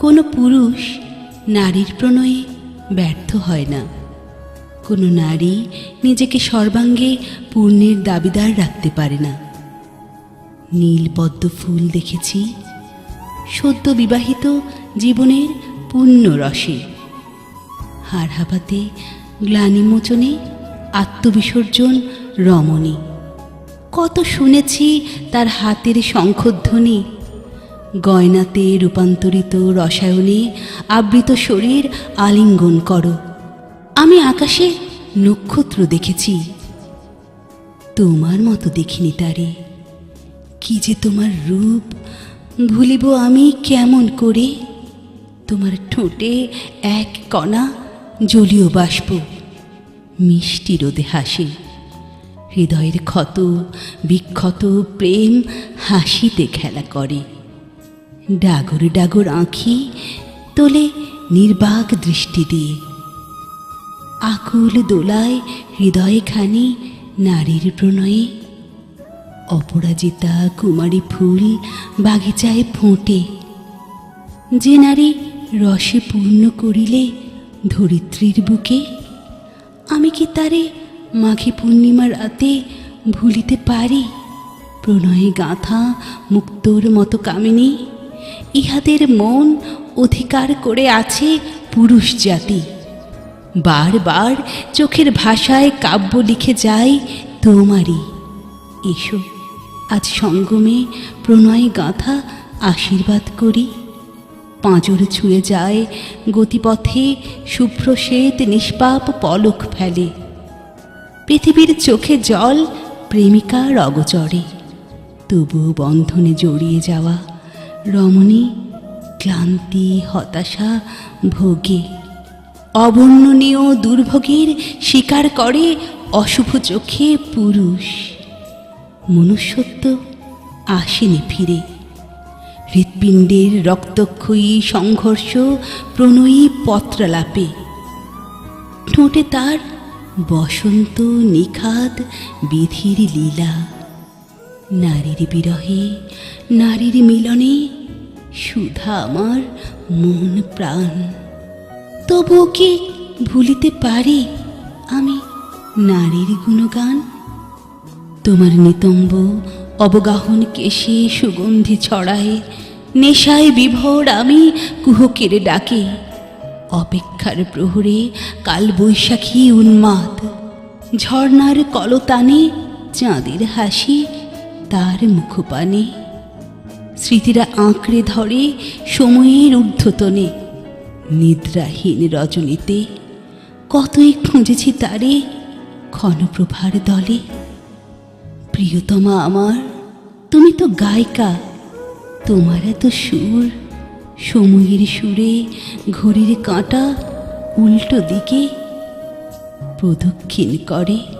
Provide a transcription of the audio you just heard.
কোনো পুরুষ নারীর প্রণয়ে ব্যর্থ হয় না। কোনো নারী নিজেকে সর্বাঙ্গে পূর্ণের দাবিদার রাখতে পারে না। নীল পদ্ম ফুল দেখেছি, সদ্য বিবাহিত জীবনের পূর্ণ রসে। হাড় গ্লানিমোচনে আত্মবিসর্জন রমণী। কত শুনেছি তার হাতের শঙ্খধ্বনি গয়নাতে রূপান্তরিত রসায়নে আবৃত শরীর আলিঙ্গন করো। আমি আকাশে নক্ষত্র দেখেছি। তোমার মতো দেখিনি তারে। কি যে তোমার রূপ, ভুলিব আমি কেমন করে? তোমার ঠোঁটে এক কণা জলীয় বাষ্প, মিষ্টি রোদে হাসে। হৃদয়ের ক্ষত, বিক্ষত প্রেম হাসিতে খেলা করে। ডাগর ডাগর আঁখি তোলে নির্বাক দৃষ্টি দিয়ে। আকুল দোলায় হৃদয়ে খানি নারীর প্রণয়ে। অপরাজিতা কুমারী ফুল বাগিচায় ফোঁটে। যে নারী রসে পূর্ণ করিলে ধরিত্রীর বুকে, আমি কি তারে মাঘী পূর্ণিমার রাতে ভুলিতে পারি? প্রণয়ে গাঁথা মুক্তোর মতো কামিনী। ইহাদের মন অধিকার করে আছে পুরুষ জাতি। বারবার চোখের ভাষায় কাব্য লিখে যাই তোমারই। এসো, আজ সঙ্গমে প্রণয় গাঁথা আশীর্বাদ করি। পাঁজর ছুঁয়ে যায় গতিপথে শুভ্র শ্বেত নিষ্পাপ পলক ফেলে। পৃথিবীর চোখে জল প্রেমিকার অগচরে। তবুও বন্ধনে জড়িয়ে যাওয়া রমণী, ক্লান্তি, হতাশা, ভোগে। অবর্ণনীয় দুর্ভোগের শিকার করে অশুভ চোখে পুরুষ। মনুষ্যত্ব আসেনি ফিরে। হৃৎপিণ্ডের রক্তক্ষয়ী সংঘর্ষ প্রণয়ী পত্রালাপে। ঠোঁটে তার বসন্ত নিখাদ বিধির লীলা। নারীর বিরহে, নারীর মিলনে সুধা আমার মন প্রাণ। তবুও কি ভুলিতে পারি আমি নারীর গুণগান? তোমার নিতম্ব অবগাহন কেশে সুগন্ধি ছড়ায়, নেশায় বিভোর আমি কুহকের ডাকে। অপেক্ষার প্রহরে কালবৈশাখী উন্মাদ, ঝর্ণার কলতানে চাঁদের হাসি তার মুখপানে। স্মৃতিরা আঁকড়ে ধরে সময়ের ঊর্ধ্বতনে। নিদ্রাহীন রজনীতে কতই খুঁজেছি তারে ক্ষণপ্রভার দলে। প্রিয়তমা আমার, তুমি তো গায়িকা, তোমার এত সুর। সময়ের সুরে ঘড়ির কাঁটা উল্টো দিকে প্রদক্ষিণ করে।